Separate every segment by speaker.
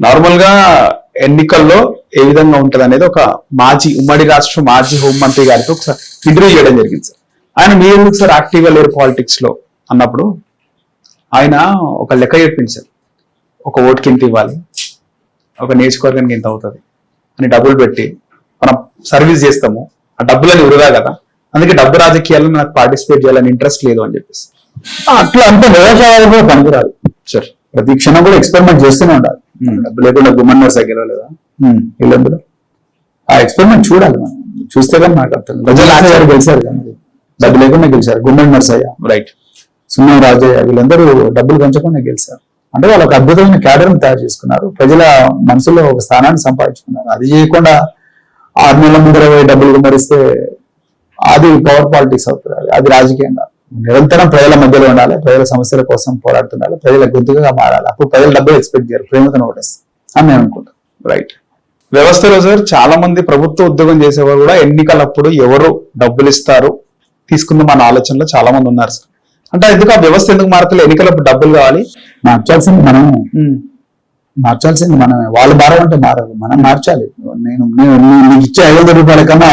Speaker 1: నార్మల్గా ఎన్నికల్లో ఏ విధంగా ఉంటది అనేది ఒక మాజీ ఉమ్మడి రాష్ట్ర మాజీ హోంమంత్రి గారితో ఒకసారి ఇంటర్వ్యూ చేయడం జరిగింది సార్ ఆయన మీరు ఎందుకు సార్ యాక్టివ్గా లేరు పాలిటిక్స్లో అన్నప్పుడు? ఆయన ఒక లెక్క చెప్పింది సార్ ఒక ఓటుకి ఇంత ఇవ్వాలి ఒక నియోజకవర్గానికి ఇంత అవుతుంది అని డబ్బులు పెట్టి మనం సర్వీస్ చేస్తాము ఆ డబ్బులని ఉరుగా కదా. అందుకే డబ్బు రాజకీయాల్లో నాకు పార్టిసిపేట్ చేయాలని ఇంట్రెస్ట్ లేదు అని చెప్పేసి.
Speaker 2: అట్లా అంటే వ్యవసాయాలు కూడా పనికిరాదు
Speaker 1: సార్
Speaker 2: ప్రతి క్షణం కూడా ఎక్స్పెరిమెంట్ చేస్తూనే ఉండాలి. డబ్బు లేకుండా గుమ్మన్ నర్సా గెలవలేదా? వీళ్ళందరూ ఆ ఎక్స్పెరిమెంట్ చూడాలి మనం. చూస్తే కానీ మనకు అర్థం ప్రజలు గారు గెలిచారు కానీ డబ్బు లేకుండా గెలిచారు. గుమ్మడి నర్సయ్య
Speaker 1: రైట్
Speaker 2: సున్నం రాజయ్య వీళ్ళందరూ డబ్బులు పెంచకుండా గెలిచారు. అంటే వాళ్ళు ఒక అద్భుతమైన క్యాడర్ని తయారు చేసుకున్నారు. ప్రజల మనసులో ఒక స్థానాన్ని సంపాదించుకున్నారు. అది చేయకుండా ఆరు నెలల ముందర డబ్బులు కుమ్మరిస్తే అది పవర్ పాలిటిక్స్ అవుతుంది. అది- అది రాజకీయం కాదు నిరంతరం ప్రజల మధ్యలో ఉండాలి ప్రజల సమస్యల కోసం పోరాడుతుండాలి ప్రజల గొంతుగా మారాలి. అప్పుడు ప్రజలు డబ్బులు ఎక్స్పెక్ట్ చేయరు ప్రేమతో ఓటేస్తారు. అని నేను అనుకుంటాను
Speaker 1: రైట్ వ్యవస్థలో సార్ చాలా మంది ప్రభుత్వ ఉద్యోగం చేసేవారు కూడా ఎన్నికలప్పుడు ఎవరు డబ్బులు ఇస్తారు తీసుకుందాం అన్న ఆలోచనలో చాలా మంది ఉన్నారు సార్. అంటే ఎందుకు ఆ వ్యవస్థ ఎందుకు మారతలే ఎన్నికలప్పుడు డబ్బులు కావాలి.
Speaker 2: మార్చాల్సింది మనం. మార్చాల్సింది మనమే. వాళ్ళు మారమంటే మారదు మనం మార్చాలి. నేను నేను నీకు ఇచ్చే ఐదు వందల రూపాయల కన్నా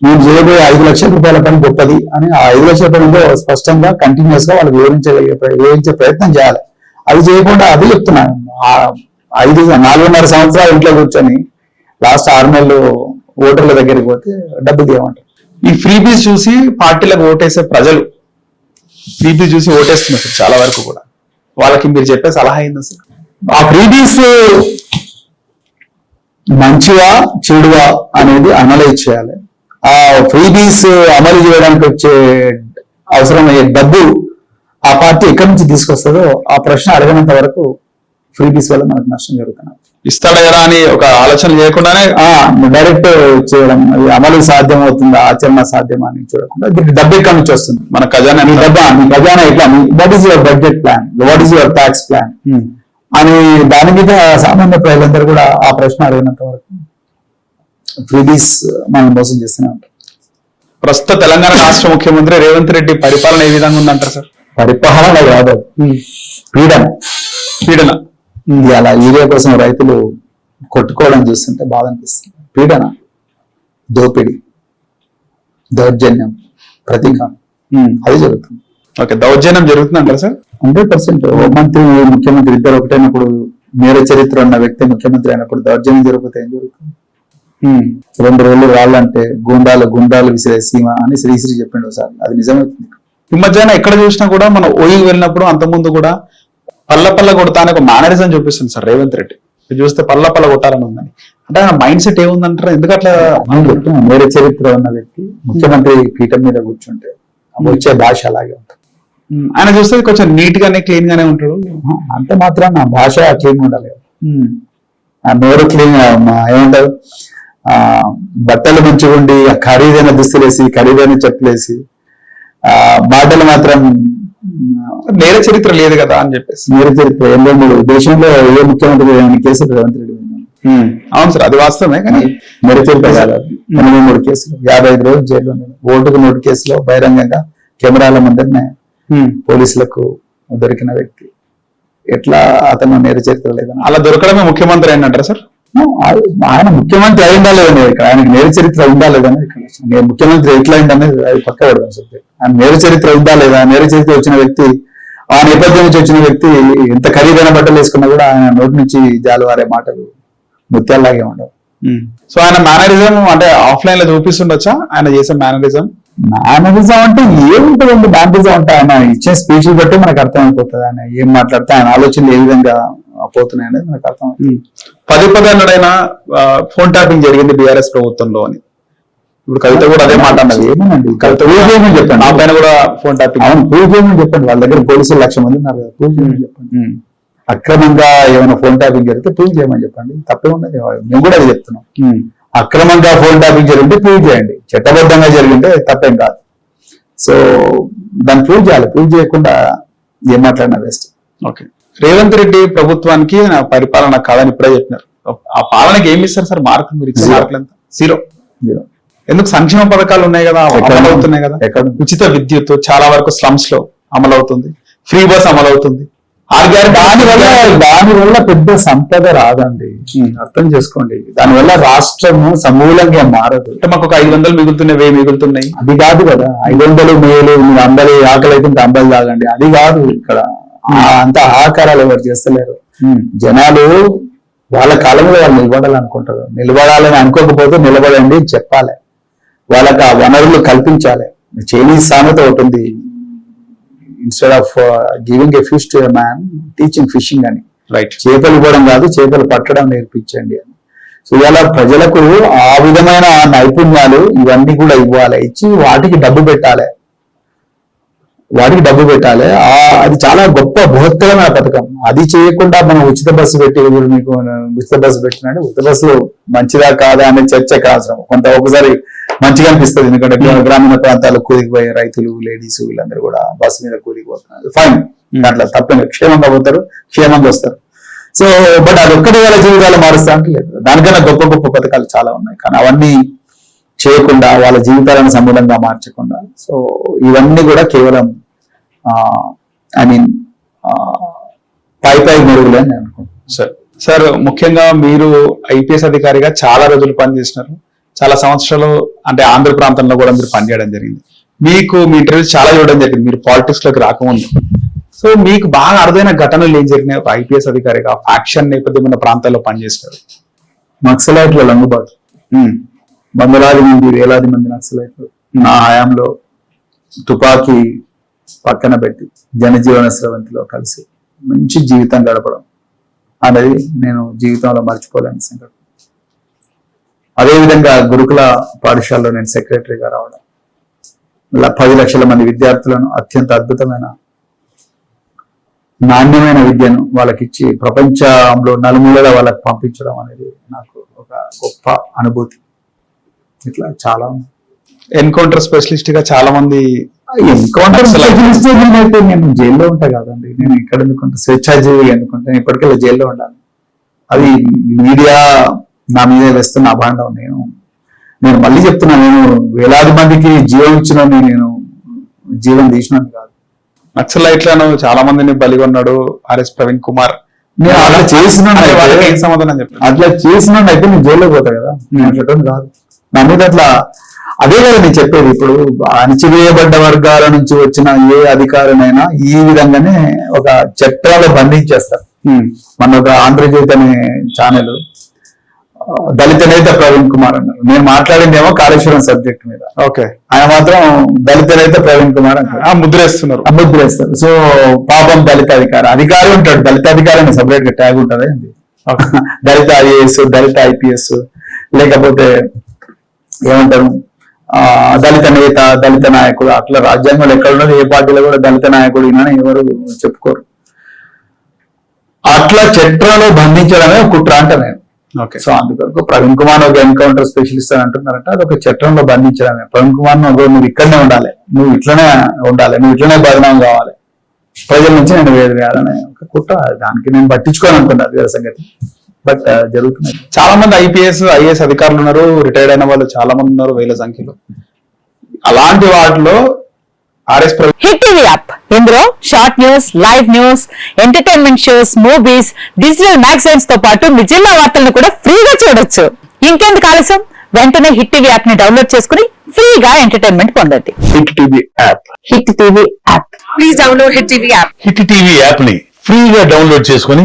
Speaker 2: నేను చేయబోయే ఐదు లక్షల రూపాయల పని గొప్పది అని ఆ ఐదు లక్షల పనిలో స్పష్టంగా కంటిన్యూస్గా వాళ్ళకి వివరించగలిగే వివరించే ప్రయత్నం చేయాలి. అది చేయకుండా అది చెప్తున్నాను ఐదు నాలుగున్నర సంవత్సరాలు ఇంట్లో కూర్చొని లాస్ట్ ఆరు నెలలు ఓటర్ల దగ్గరికి పోతే డబ్బు తీయమంటారు
Speaker 1: ఈ ఫ్రీబీస్ చూసి పార్టీలకు ఓటేసే ప్రజలు ఫ్రీబీస్ చూసి ఓటేస్తున్నారు సార్ చాలా వరకు కూడా. వాళ్ళకి మీరు చెప్పే సలహా ఏంది సార్
Speaker 2: ఆ ఫ్రీబీస్ మంచివా చెడువా అనేది అనలైజ్ చేయాలి. ఆ ఫ్రీబీస్ అమలు చేయడానికి వచ్చే అవసరమయ్యే డబ్బు ఆ పార్టీ ఎక్కడి నుంచి తీసుకొస్తుందో ఆ ప్రశ్న అడగనంత వరకు ఫ్రీబీస్ వల్ల మనకు నష్టం జరుగుతున్నది
Speaker 1: ఇస్తాడా లేదా అని ఒక ఆలోచన చేయకుండానే
Speaker 2: ఆ డైరెక్ట్ చేయడం అది అమలు సాధ్యం అవుతుందా ఆచరణ సాధ్యమా అని చూడకుండా దీనికి డబ్బు ఎక్కడి నుంచి వస్తుంది?
Speaker 1: మన ఖజానా
Speaker 2: మీ డబ్బా మీ ఖజానా ఎట్లా? What is your budget plan what is your tax plan. అని దాని మీద సామాన్య ప్రజలందరూ కూడా ఆ ప్రశ్న అడిగినంత వరకు ఫ్రీబీస్ మనం మోసం చేస్తూనే ఉంటాం.
Speaker 1: ప్రస్తుత తెలంగాణ రాష్ట్ర ముఖ్యమంత్రి రేవంత్ రెడ్డి పరిపాలన ఏ విధంగా ఉందంటారు సార్?
Speaker 2: పరిపాలన కాదు. పీడన.
Speaker 1: పీడన.
Speaker 2: ఇది అలా యూరియా కోసం రైతులు కొట్టుకోవడం చూస్తుంటే బాధ అనిపిస్తుంది. పీడన. దోపిడి. దౌర్జన్యం. ప్రతీకారం అది జరుగుతుంది.
Speaker 1: ఓకే దౌర్జన్యం జరుగుతుందంటారు సార్?
Speaker 2: Hundred percent. మంత్రి ముఖ్యమంత్రి ఇద్దరు ఒకటైనప్పుడు నేర చరిత్ర ఉన్న వ్యక్తి ముఖ్యమంత్రి అయినప్పుడు దౌర్జన్యం జరిగితే ఏం జరుగుతుంది? రెండు రోజులు రాళ్ళంటే గుండాలు గుండాలు విసిరే సీమ అని శ్రీశ్రీ చెప్పిండు సార్. అది నిజమవుతుంది
Speaker 1: ఈ మధ్యాహ్నం ఎక్కడ చూసినా కూడా మనం ఓయి వెళ్ళినప్పుడు అంతకుముందు కూడా పల్ల పల్ల కొడతా అనే ఒక మేనరిజం చూపిస్తుంది సార్ రేవంత్ రెడ్డి. చూస్తే పల్ల పల్ల కొట్టాలని ఉందని. అంటే ఆయన మైండ్ సెట్ ఏముందంటారు? ఎందుకు అట్లా
Speaker 2: నేర చరిత్ర ఉన్న వ్యక్తి ముఖ్యమంత్రి పీఠం మీద కూర్చుంటే వచ్చే భాష అలాగే ఉంటుంది.
Speaker 1: ఆయన చూస్తే కొంచెం నీట్ గానే క్లీన్ గానే ఉంటాడు
Speaker 2: అంత మాత్రం నా భాష క్లీన్ ఉండాలి ఆ నోరు క్లీన్ ఏమంటారు? బట్టలు మంచిగా ఉండి ఆ ఖరీదైన దుస్తులేసి ఖరీదైన చెప్పులేసి ఆ మాటలు మాత్రం
Speaker 1: నేర చరిత్ర లేదు కదా అని చెప్పేసి.
Speaker 2: నేర చరిత్ర మూడు దేశంలో ఏ ముఖ్యమంత్రి కేసులు రేవంత్ రెడ్డి
Speaker 1: అవును సార్ అది వాస్తవమే కానీ
Speaker 2: నేర చరిత్ర కాదు. ఎనభై మూడు కేసులు. యాభై ఐదు రోజులు జైల్లో ఓటుకు నోటు కేసులో బహిరంగంగా కెమెరాల ముందరనే పోలీసులకు దొరికిన వ్యక్తి. ఎట్లా అతను నేర చరిత్ర లేదని.
Speaker 1: అలా దొరకడమే ముఖ్యమంత్రి అయినట్టారా సార్?
Speaker 2: ఆయన ముఖ్యమంత్రి అయి ఉండాలి అనేది ఇక్కడ ఆయనకి నేర చరిత్ర ఉందా లేదా అనేది ఇక్కడ. నేను ముఖ్యమంత్రి ఎట్లా అయిందనేది అది పక్క పడదాం సబ్జెక్ట్ ఆయన నేర చరిత్ర ఉందా లేదా నేర చరిత్ర వచ్చిన వ్యక్తి ఆ నేపథ్యం నుంచి వచ్చిన వ్యక్తి ఎంత ఖరీదైన బట్టలు వేసుకున్నా కూడా ఆయన నోటి నుంచి జాలువారే మాటలు ముత్యాల్లాగే ఉండవు.
Speaker 1: సో ఆయన మేనరిజం అంటే ఆఫ్లైన్లో చూపిస్తుండొచ్చా? ఆయన చేసే మేనరిజం?
Speaker 2: మేనరిజం అంటే ఏముంటుందండి? మేనరిజం అంటే ఆయన ఇచ్చే స్పీచ్ బట్టి మనకు అర్థమైపోతుంది. ఆయన ఏం మాట్లాడితే ఆయన ఆలోచనలు ఏ విధంగా పోతున్నాయి అనేది మనకు అర్థం.
Speaker 1: పదే పదే అన్నాడైనా ఫోన్ ట్యాపింగ్ జరిగింది బీఆర్ఎస్ ప్రభుత్వంలో అని. ఇప్పుడు కవిత కూడా అదే మాట అన్నది.
Speaker 2: ఏమోనండి.
Speaker 1: కవిత
Speaker 2: ప్రూవ్ చేయమని
Speaker 1: నా
Speaker 2: చెప్పండి.
Speaker 1: పైన కూడా ఫోన్ ట్యాపింగ్
Speaker 2: అవును చెప్పండి. వాళ్ళ దగ్గర పోలీసులు లక్ష మంది ఉన్నారు కదా ప్రూవ్ చేయమని చెప్పండి. అక్రమంగా ఏమైనా ఫోన్ ట్యాపింగ్ జరిగితే ప్రూవ్ చేయమని చెప్పండి. తప్పే ఉన్నది. మేము కూడా అది చెప్తున్నాం. అక్రమంగా ఫోన్ ట్యాపింగ్ జరిగితే ప్రూవ్ చేయండి. చట్టబద్ధంగా జరిగింటే తప్పేం కాదు. సో దాన్ని ప్రూవ్ చేయాలి. ప్రూవ్ చేయకుండా ఏం మాట్లాడినా వేస్ట్
Speaker 1: ఓకే. రేవంత్ రెడ్డి ప్రభుత్వానికి నా పరిపాలన కాదని ఇప్పుడే చెప్పినారు. ఆ పాలనకి ఏమి ఇస్తారు సార్? మార్కులు మీరు. మార్కులు ఎంత? జీరో ఎందుకు సంక్షేమ పథకాలు ఉన్నాయి కదా? అమలు అవుతున్నాయి కదా?
Speaker 2: ఎక్కడ?
Speaker 1: ఉచిత విద్యుత్ చాలా వరకు స్లమ్స్లో అమలు అవుతుంది. ఫ్రీ బస్ అమలు అవుతుంది. ఆరు గ్యారెంటీ
Speaker 2: దాని వల్ల దాని వల్ల పెద్ద సంపద రాదండి. అర్థం చేసుకోండి. దాని వల్ల రాష్ట్రము సమూలంగా మారదు.
Speaker 1: అంటే మాకు ఒక ఐదు వందలు మిగులుతున్నాయి వెయ్యి మిగులుతున్నాయి.
Speaker 2: అది కాదు కదా. ఐదు వందలు మేలు మీరు అంబలి ఆకలి అయితే అంబలి తాగండి. అది కాదు ఇక్కడ. అంత ఆకారాలు ఎవరు చేస్తలేరు. జనాలు వాళ్ళ కాలం మీద వాళ్ళు నిలబడాలనుకుంటారు. నిలబడాలని అనుకోకపోతే నిలబడండి చెప్పాలి. వాళ్ళకి ఆ వనరులు కల్పించాలి. చైనీస్ సామెత ఒకటి ఉంది. Instead of giving a fish to a man teaching fishing అని.
Speaker 1: రైట్
Speaker 2: చేపలు ఇవ్వడం కాదు చేపలు పట్టడం నేర్పించండి అని. సో ఇవాళ ప్రజలకు ఆ విధమైన నైపుణ్యాలు ఇవన్నీ కూడా ఇవ్వాలి. ఇచ్చి వాటికి డబ్బు పెట్టాలి. వాడికి డబ్బు పెట్టాలి. ఆ అది చాలా గొప్ప బృహత్తరమైన పథకం. అది చేయకుండా మనం ఉచిత బస్సు పెట్టి మీకు ఉచిత బస్సు పెట్టినట్టు ఉచిత బస్సు మంచిదా కాదా అనే చర్చ కావసరం కొంత ఒకసారి మంచిగా అనిపిస్తుంది. ఎందుకంటే గ్రామీణ ప్రాంతాల్లో కూలికిపోయే రైతులు లేడీస్ వీళ్ళందరూ కూడా బస్సు మీద కూలికిపోతున్నారు ఫైన్ దాంట్లో తప్పని క్షేమంగా పోతారు. క్షేమంగా వస్తారు. సో బట్ అది ఒక్కటి వాళ్ళ జీవితాలు మారుస్తా అంటే లేదు. దానికన్నా గొప్ప గొప్ప పథకాలు చాలా ఉన్నాయి. కానీ అవన్నీ చేయకుండా వాళ్ళ జీవితాలను సమూలంగా మార్చకుండా. సో ఇవన్నీ కూడా కేవలం ఐ మీన్ పై పై మెరుగులే అని నేను అనుకుంటున్నాను.
Speaker 1: సార్ సార్ ముఖ్యంగా మీరు ఐపీఎస్ అధికారిగా చాలా రోజులు పనిచేసినారు. చాలా సంవత్సరాలు అంటే ఆంధ్ర ప్రాంతంలో కూడా మీరు పనిచేయడం జరిగింది. మీకు మీ ఇంటర్వ్యూ చాలా చూడడం జరిగింది. మీరు పాలిటిక్స్లోకి రాకముందు. సో మీకు బాగా అరుదైన ఘటనలు ఏం జరిగినాయి? ఒక ఐపీఎస్ అధికారిగా ఫ్యాక్షన్ నేపథ్యం ఉన్న ప్రాంతాల్లో పనిచేస్తారు
Speaker 2: నక్సలైట్ల లంగుబాటు. వందలాది మంది వేలాది మంది నక్సలైట్లు నా హయాంలో తుపాకీ పక్కన పెట్టి జనజీవన స్రవంతిలో కలిసి మంచి జీవితం గడపడం అనేది నేను జీవితంలో మర్చిపోలేని సంఘటన. అదేవిధంగా గురుకుల పాఠశాలలో నేను సెక్రటరీగా రావడం ఇలా పది లక్షల మంది విద్యార్థులను అత్యంత అద్భుతమైన నాణ్యమైన విద్యను వాళ్ళకిచ్చి ప్రపంచంలో నలుమూలల వాళ్ళకి పంపించడం అనేది నాకు ఒక గొప్ప అనుభూతి. ఇట్లా చాలా.
Speaker 1: ఎన్కౌంటర్ స్పెషలిస్ట్గా చాలా మంది
Speaker 2: ఎన్కౌంటర్ స్పెషలిస్ట్ అయితే నేను జైల్లో ఉంటా కదండి. నేను ఇక్కడ ఎందుకుంటా? స్వేచ్ఛాజీవి ఎందుకుంటా ఇప్పటికెళ్ళి జైల్లో ఉండాలి. అది మీడియా నా మీద వేస్తున్న అభాండం నేను. నేను మళ్ళీ చెప్తున్నా నేను వేలాది మందికి జీవం ఇచ్చిన నేను జీవం తీసినాను కాదు.
Speaker 1: నక్సలైట్లను చాలా మందిని బలిగొన్నాడు ఆర్ఎస్ ప్రవీణ్ కుమార్.
Speaker 2: నేను అట్లా చేసిన
Speaker 1: సమాధానం చెప్పారు
Speaker 2: అట్లా చేసిన అయితే నేను జైల్లో పోతా కదా. నేను అట్లా కాదు. నా మీద అట్లా అదే కదా నేను చెప్పేది. ఇప్పుడు అణచివేయబడ్డ వర్గాల నుంచి వచ్చిన ఏ అధికారినైనా ఈ విధంగానే ఒక చట్టాలు బంధించేస్తారు. మన ఒక ఆంధ్రజ్యోతి అనే ఛానల్ దళిత నేత ప్రవీణ్ కుమార్ అన్నారు. నేను మాట్లాడింది ఏమో కాళేశ్వరం సబ్జెక్ట్ మీద.
Speaker 1: ఓకే.
Speaker 2: ఆయన మాత్రం దళిత నేత ప్రవీణ్ కుమార్ అంటారు
Speaker 1: ఆ ముద్రేస్తున్నారు.
Speaker 2: అభ్యర్థిస్తారు సో పాపం దళిత అధికారి. అధికారి ఉంటాడు. దళిత అధికారి అని సపరేట్గా ట్యాగ్ ఉంటుంది? దళిత ఐఏఎస్ దళిత ఐపీఎస్ లేకపోతే ఏమంటారు? ఆ దళిత నేత దళిత నాయకుడు అట్లా రాజ్యాంగంలో ఎక్కడ ఉన్నది? ఏ పార్టీలో కూడా దళిత నాయకుడు అని ఎవరు చెప్పుకోరు. అట్లా చట్రంలో బంధించడమే ఒక కుట్ర అంట నేను.
Speaker 1: ఓకే.
Speaker 2: సో అందుకొరకు ప్రవీణ్ కుమార్ ఒక ఎన్కౌంటర్ స్పెషలిస్ట్ అని అంటున్నారంటే. అది ఒక చట్టంలో బంధించడమే. ప్రవీణ్ కుమార్ నువ్వు ఇక్కడనే ఉండాలి. నువ్వు ఇట్లనే ఉండాలి. నువ్వు ఇట్లనే బదనాం కావాలి. ప్రజల నుంచి నేను వేరు వేయాలనే ఒక కుట్ర దానికి నేను అది వేరే సంగతి. బట్ జరుగుతున్నాయి.
Speaker 1: చాలా మంది ఐపీఎస్ ఐఏఎస్ అధికారులు ఉన్నారు రిటైర్డ్ అయిన వాళ్ళు చాలా మంది ఉన్నారు వేల సంఖ్యలో. అలాంటి వాటిలో ఆర్ఎస్
Speaker 3: హిట్ టీవీ యాప్. ఇందులో short news live news entertainment shows movies digital మ్యాగజైన్స్తో పాటు మీ జిల్లా వార్తలను కూడా ఫ్రీగా చూడొచ్చు. ఇంకెందుకు ఆలస్యం? వెంటనే హిట్ టీవీ యాప్ని డౌన్లోడ్ చేసుకుని ఫ్రీగా ఎంటర్టైన్మెంట్ పొందండి.
Speaker 4: Hit TV app.
Speaker 3: Hit TV app. Please download hit TV app.
Speaker 4: Hit TV యాప్ని ఫ్రీగా డౌన్లోడ్ చేసుకుని